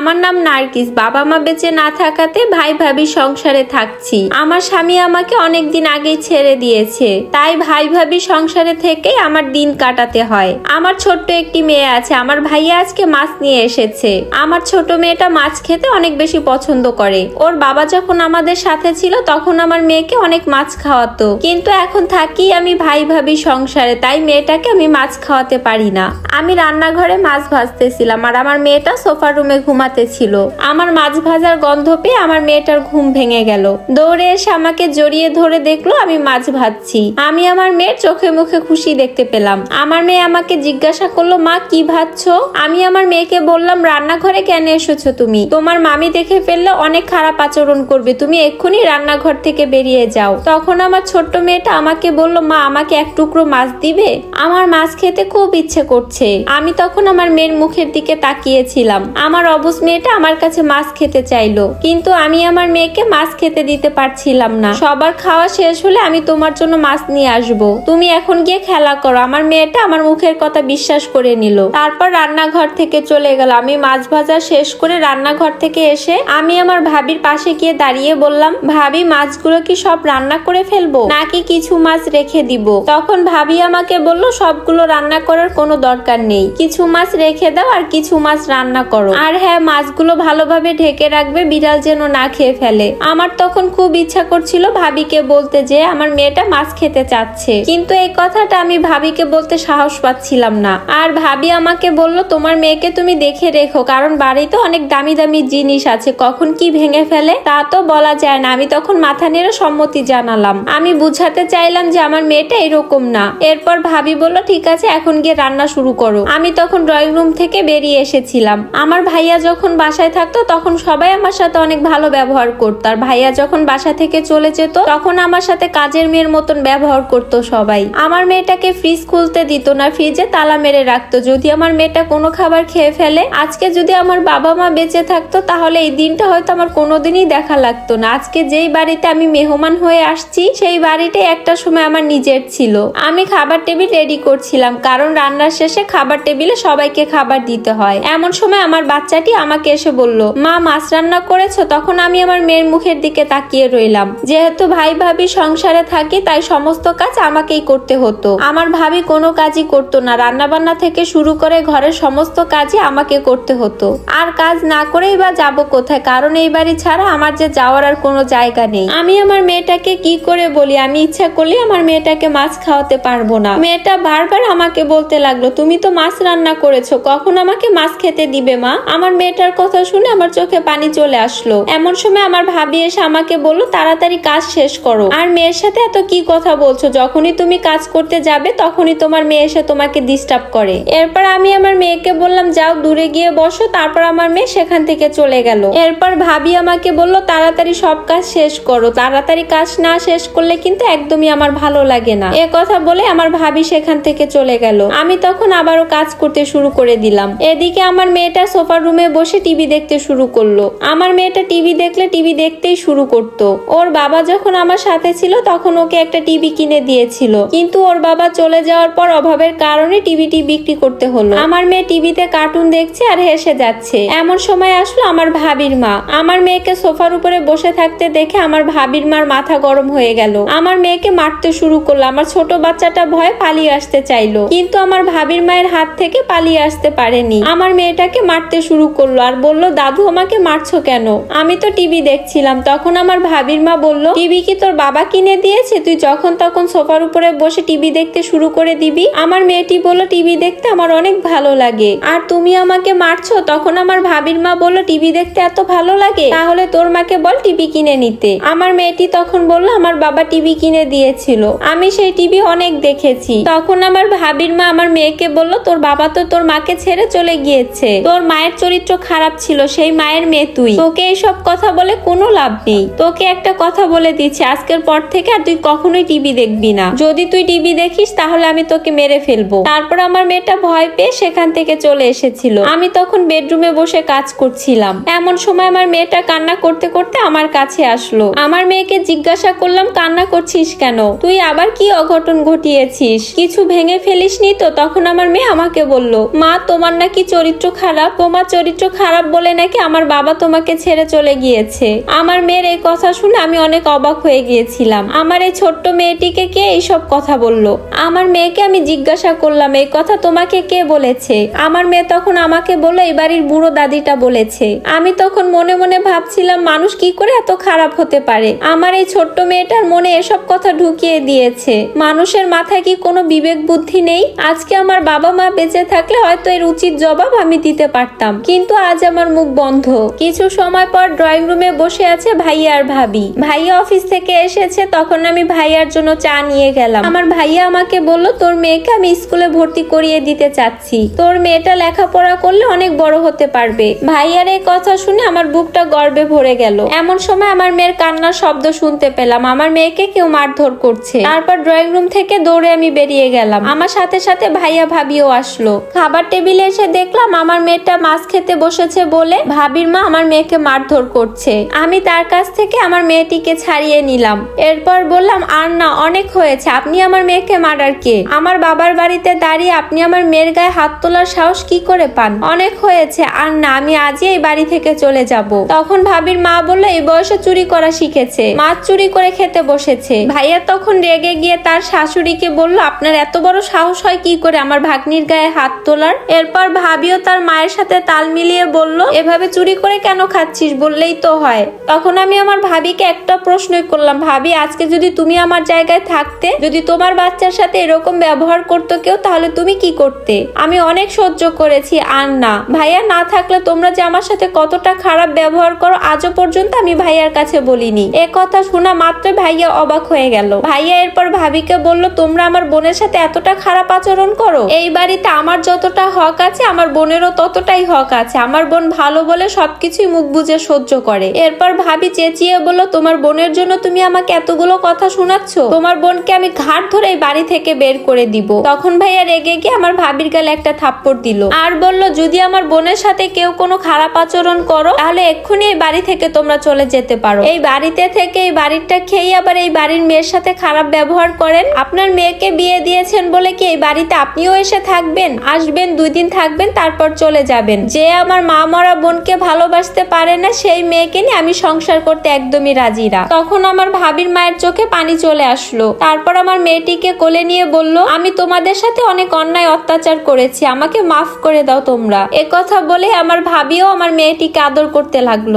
আমার নাম নার্গিস, বাবা মা বেঁচে না থাকাতে ভাই ভাবি সংসারে থাকছি। আমার স্বামী আমাকে অনেক দিন আগেই ছেড়ে দিয়েছে। তাই ভাই ভাবি সংসারে থেকেই আমার দিন কাটাতে হয়। আমার ছোট্ট একটি মেয়ে আছে, আমার ভাইয়া আজকে মাছ নিয়ে এসেছে। আমার ছোট মেয়েটা মাছ খেতে অনেক বেশি পছন্দ করে। ওর বাবা যখন আমাদের সাথে ছিল, তখন আমার মেয়েকে অনেক মাছ খাওয়াতো। কিন্তু এখন থাকি আমি ভাই ভাবি সংসারে, তাই মেয়েটাকে আমি মাছ খাওয়াতে পারি না। আমি রান্নাঘরে মাছ ভাজতেছিলাম, আর আমার মেয়েটা সোফা রুমে ঘুমাতে ছিল। আমার মাছ ভাজার গন্ধ পেয়ে আমার মেয়েটার ঘুম ভেঙে গেল। দৌড়ে এসে আমাকে জড়িয়ে ধরে দেখল আমি মাছ ভাজছি। আমি আমার মেয়ের চোখে মুখে খুশি দেখতে পেলাম। আমার মেয়ে আমাকে জিজ্ঞাসা করল, মা, কি ভাজছো? আমি আমার মেয়েকে বললাম, রান্নাঘরে কেন এসেছ তুমি? তোমার মামি দেখে ফেললে অনেক খারাপ আচরণ করবে। তুমি এক্ষুনি রান্নাঘর থেকে বেরিয়ে যাও। তখন আমার ছোট্ট মেয়েটা আমাকে বলল, মা, আমাকে এক টুকরো মাছ দিবে? আমার মাছ খেতে খুব ইচ্ছে করছে। আমি তখন আমার মেয়ের মুখের দিকে তাকিয়েছিলাম। আমার অবুজ মেয়েটা আমার কাছে মাছ খেতে চাইলো, কিন্তু আমি আমার মেয়েকে মাছ খেতে দিতে পারছিলাম না। সবার খাওয়া শেষ হলে আমি তোমার জন্য মাছ নিয়ে আসব। তুমি এখন গিয়ে খেলা করো। আমার মেয়েটা আমার মুখের কথা বিশ্বাস করে নিল। তারপর রান্নাঘর থেকে চলে গেল। আমি মাছ ভাজা শেষ করে রান্নাঘর থেকে এসে আমি আমার ভাবির পাশে গিয়ে দাঁড়িয়ে বললাম, ভাবি, মাছগুলো কি সব রান্না করে ফেলব? নাকি কিছু মাছ রেখে দিব? তখন ভাবি আমাকে বলল, সবগুলো রান্না করার কোনো দরকার নেই। কিছু মাছ রেখে দাও আর কিছু মাছ রান্না করো। আর হ্যাঁ মাছগুলো ভালোভাবে ঢেকে রাখবে, বিড়াল যেন না খেয়ে ফেলে। আমার তখন খুব ইচ্ছা করছিল ভাবিকে বলতে যে আমার মেয়েটা মাছ খেতে চাচ্ছে। কিন্তু এই কথাটা আমি ভাবিকে বলতে সাহস পাচ্ছিলাম না। আর ভাবি আমাকে বলল, তোমার মেয়েকে তুমি দেখে রেখো, কারণ বাড়িতে অনেক দামি দামি জিনিস আছে, কখন কি ভেঙে ফেলে? তা তো বলা যায় না, আমি তখন মাথা নেড়ে সম্মতি জানালাম। আমি বুঝাতে চাইলাম যে আমার মেয়েটা এরকম না। এরপর ভাবি বলল, ঠিক আছে, এখন গিয়ে রান্না শুরু করো। আমি তখন ড্রয়িং রুম থেকে বেরিয়ে এসেছিলাম। আমার ভাইয়া যখন বাসায় থাকতো, তখন সবাই আমার সাথে অনেক ভালো ব্যবহার করতো। আর ভাইয়া যখন বাসা থেকে চলে যেত, তখন আমার সাথে কাজের মেয়ের মতন ব্যবহার করতো সবাই। আমার মেয়েটাকে ফ্রিজ খুলতে দিত না ফ্রিজে তালা মেরে রাখতো। যদি আমার মেয়েটা কোনো খাবার খেয়ে ফেলে, আজকে যদি আমার বাবা মা বেঁচে থাকতো, তাহলে এই দিনটা হয়তো আমার কোনোদিনই দেখা লাগতো না। আজকে যেই বাড়িতে আমি মেহমান হয়ে আসছি, সেই বাড়িটাই একটা সময় আমার নিজের ছিল। আমি খাবার টেবিল রেডি করছিলাম, কারণ রান্নার শেষে খাবার টেবিলে সবাইকে খাবার দিতে হয়। এমন সময় আমার বাচ্চাটি আমাকে এসে বলল, মা, মাছ রান্না করেছ? তখন আমি আমার মেয়ের মুখের দিকে তাকিয়ে রইলাম। যেহেতু ভাই ভাবি সংসারে থাকি, তাই সমস্ত কাজ আমাকেই করতে হতো। আমার ভাবি কোনো কাজই করতো না। রান্না বান্না থেকে শুরু করে ঘরের সমস্ত কাজই আমাকে করতে হতো। আর কাজ না করেই বা যাব কোথায়? কারণ এই বাড়ি ছাড়া আমার যে যাওয়ার আর কোনো জায়গা নেই। আমি আমার মেয়েটাকে কি করে বলি? আমি ইচ্ছা করলে আমার মেয়েটাকে মাছ খাওয়াতে পারব না। মেয়েটা বারবার আমাকে বলতে লাগল, তুমি তো মাছ রান্না করেছ, কখন আমাকে মাছ খেতে দিবে মা? আমার মেয়েটার কথা শুনে আমার চোখে পানি চলে আসলো। এমন সময় আমার ভাবি এসে আমাকে বলল, তাড়াতাড়ি কাজ শেষ করো। আর মেয়ের সাথে এত কি কথা বলছো? যখনই তুমি কাজ করতে যাবে, তখনই তোমার মেয়ে এসে তোমাকে ডিস্টার্ব করে। এরপর আমি আমার মেয়েকে বললাম, যাও দূরে গিয়ে বসো, তারপর আমার মেয়ে সেখান থেকে চলে গেল। এরপর ভাবি আমাকে বলল, তাড়াতাড়ি সব কাজ শেষ করো। তাড়াতাড়ি কাজ না শেষ করলে কিন্তু একদমই আমার ভালো লাগে না। এ কথা বলে আমার ভাবি সেখান থেকে চলে গেল। আমি তখন আবারও কাজ করতে শুরু করে দিলাম। এদিকে আমার মেয়েটা সোফার রুমে বসে টিভি দেখতে শুরু করল। আমার মেয়েটা টিভি দেখলে টিভি দেখতেই শুরু করতো। ওর বাবা যখন আমার সাথে ছিল তখন ওকে একটা টিভি কিনে দিয়েছিল। কিন্তু ওর বাবা চলে যাওয়ার পর অভাবের কারণে টিভিটি বিক্রি করতে হলো। আমার মেয়ে টিভিতে কার্টুন দেখছে আর হেসে যাচ্ছে। এমন সময় আসলো আমার ভাবির মা। আমার মেয়েকে সোফার উপরে বসে থাকতে দেখে আমার ভাবির মার মাথা গরম হয়ে গেল। আমার মেয়েকে মারতে শুরু করল। আমার ছোট বাচ্চাটা ভয় পালিয়ে আসতে চাইলো। কিন্তু আমার ভাবির মায়ের হাত থেকে পালিয়ে আসতে পারেনি। আমার মেয়েটাকে মারতে শুরু করল। আর বলল, দাদু, আমাকে মারছো কেন? আমি তো টিভি দেখছিলাম। তখন আমার ভাবির মা বলল, টিভি কি তোর বাবা কিনে দিয়েছে? তুই যখন তখন সোফার উপরে বসে টিভি দেখতে শুরু করে দিবি। আমার মেয়েটি বলল, টিভি দেখতে আমার অনেক ভালো লাগে। আর তুমি আমাকে মারছো? তখন আমার ভাবির মা বলল, টিভি দেখতে এত ভালো লাগে? তাহলে তোর মাকে বল টিভি কিনে নিতে। আমার মেয়েটি তখন বলল, আমার বাবা টিভি কিনে দিয়েছিল। আমি সেই টিভি অনেক দেখেছি। তখন আমার ভাবির মা আমার মেয়েকে বলল, তোর বাবা তো তোর মাকে ছেড়ে চলে গিয়েছে। তোর মায়ের চরিত্র খারাপ ছিল, সেই মায়ের মেয়ে তুই। তোকে এইসব কথা বলে কোনো লাভ নেই। তোকে একটা কথা বলে দিচ্ছি, আজকের পর থেকে আর তুই কখনোই টিভি দেখবি না। যদি তুই টিভি দেখিস, তাহলে আমি তোকে মেরে ফেলব। তারপর আমার মেয়েটা ভয় পেয়ে সেখান থেকে চলে এসেছিল। আমি তখন বেডরুমে বসে কাজ করছিলাম। এমন সময় আমার মেয়েটা কান্না করতে করতে আমার কাছে আসলো। আমার মেয়েকে জিজ্ঞাসা করলাম, কান্না করছিস কেন? তুই আবার কি অঘটন ঘটিয়েছিস? কিছু ভেঙে ফেলিসনি তো? তখন আমার মেয়ে আমাকে বলল, মা, তোমার নাকি চরিত্র খারাপ? তোমার চরিত্র খারাপ বলে নাকি আমার বাবা তোমাকে ছেড়ে চলে গিয়েছে। আমার মেয়ের এই কথা শুনে আমি অনেক অবাক হয়ে গিয়েছিলাম। আমার এই ছোট্ট মেয়েটিকে কে এইসব কথা বলল? আমার মেয়েকে আমি জিজ্ঞাসা করলাম, এই কথা তোমাকে কে বলেছে? আমার মেয়ে তখন আমাকে বলল, এই বাড়ির বুড়ো দাদিটা বলেছে। আমি তখন মনে মনে ভাবছিলাম, মানুষ কি করে এত খারাপ হতে পারে? আমার এই ছোট্ট মেয়েটার মনে এসব কথা ঢুকিয়ে দিয়েছে। মানুষের মাথায় কি কোনো বিবেক বুদ্ধি নেই? আজকে আমার বাবা মা বেঁচে থাকলে হয়তো এর উচিত জবাব আমি দিতে পারতাম। কিন্তু আজ আমার মুখ বন্ধ। কিছু সময় পর ড্রয়িং রুমে বসে আছে ভাইয়া আর ভাবি। ভাইয়া অফিস থেকে এসেছে, তখন আমি ভাইয়ার জন্য চা নিয়ে গেলাম। আমার ভাইয়া আমাকে বলল, তোর মেয়েকে আমি স্কুলে ভর্তি করিয়ে দিতে চাচ্ছি। তোর মেয়েটা লেখাপড়া করলে অনেক বড় হতে পারবে। ভাইয়ার এই কথা শুনে আমার বুকটা গর্বে ভরে গেল। এমন সময় আমার মেয়ের কান্নার শব্দ শুনতে পেলাম। আমার মেয়েকে কেউ মারধর করছে। তারপর ড্রয়িং রুম থেকে দৌড়ে আমি বেরিয়ে গেলাম। আমার সাথে সাথে ভাইয়া ভাবিও আসলো। খাবার টেবিলে এসে দেখলাম আমার মেয়েটা মাছ খেতে বসেছে বলে ভাবির মা আমার মেয়েকে মারধর করছে। আমি তার কাছ থেকে আমার মেয়েটিকে ছাড়িয়ে নিলাম। এরপর বললাম, আর না, অনেক হয়েছে। আপনি আমার মেয়েকে মারার কে? আমার বাবার বাড়িতে দাঁড়িয়ে আপনি আমার মেয়ের গায়ে হাত তোলার সাহস কি করে পান? অনেক হয়েছে। আর না, আমি আজই এই বাড়ি থেকে চলে যাব। তখন ভাবির মা বলল, এই বয়সে চুরি করা শিখেছে। মাছ চুরি করে খেতে বসেছে। ভাইয়া তখন রেগে গিয়ে তার শাশুড়িকে বলল, আপনার এত বড় সাহস হয় কি করে আমার ভাগ্নির গায়ে হাত তোলার? এরপর ভাবিও তার মায়ের সাথে তাল মিলিয়ে বলল, এভাবে চুরি করে কেন খাচ্ছিস? বললেই তো হয়। তখন আমি আমার ভাবিকে একটা প্রশ্নই করলাম, ভাবি, আজকে যদি তুমি আমার জায়গায় থাকতে, যদি তোমার বাচ্চার সাথে এরকম ব্যবহার করতো কেউ, তাহলে তুমি কি করতে? আমি অনেক সহ্য করেছি, আর না। ভাইয়া, না থাকলে তোমরা যে আমার সাথে কতটা খারাপ ব্যবহার করো, আজও পর্যন্ত আমি ভাইয়ার কাছে বলিনি। এ কথা শোনা মাত্র ভাইয়া অবাক হয়ে গেল। ভাইয়া এরপর ভাবিকে বলল, তোমরা আমার বোনের সাথে এতটা খারাপ আচরণ করো? এই বাড়িতে আমার যতটা হক আছে, আমার বোনেরও ততটাই হক আছে। আমার বোন ভালো বলে সবকিছুই মুখ বুজে সহ্য করে। এরপর ভাবি চেঁচিয়ে বলল, তোমার বোনের জন্য তুমি আমাকে এতগুলো কথা শোনাচ্ছ? তোমার বোনকে আমি ঘাট ধরে এই বাড়ি থেকে বের করে দিব। তখন ভাইয়া রেগে গিয়ে আমার ভাবির গালে একটা থাপ্পড় দিল। আর বলল, যদি আমার বোনের সাথে কেউ কোনো খারাপ আচরণ করো, তাহলে এক্ষুনি এই বাড়ি থেকে তোমরা চলে যেতে পারো। এই বাড়িতে থেকে এই বাড়িটা খেয়ে আবার এই বাড়ির মেয়ের সাথে খারাপ ব্যবহার করেন। আপনার মেয়েকে বিয়ে দিয়েছেন বলে কি এই বাড়িতে আপনিও এসে থাকবেন? আসবেন, দুই দিন থাকবেন, তারপর চলে যাবেন। যে আমার মা মরা বোনকে ভালোবাসতে পারে না সেই মেয়েকে নিয়ে আমি সংসার করতে একদমই রাজি না। তখন আমার ভাবির মায়ের চোখে পানি চলে আসলো। তারপর আমার মেয়েটিকে কোলে নিয়ে বলল, আমি তোমাদের সাথে অনেক অন্যায় অত্যাচার করেছি, আমাকে মাফ করে দাও তোমরা। এ কথা বলে আমার ভাবিও আমার মেয়েটিকে আদর করতে লাগল।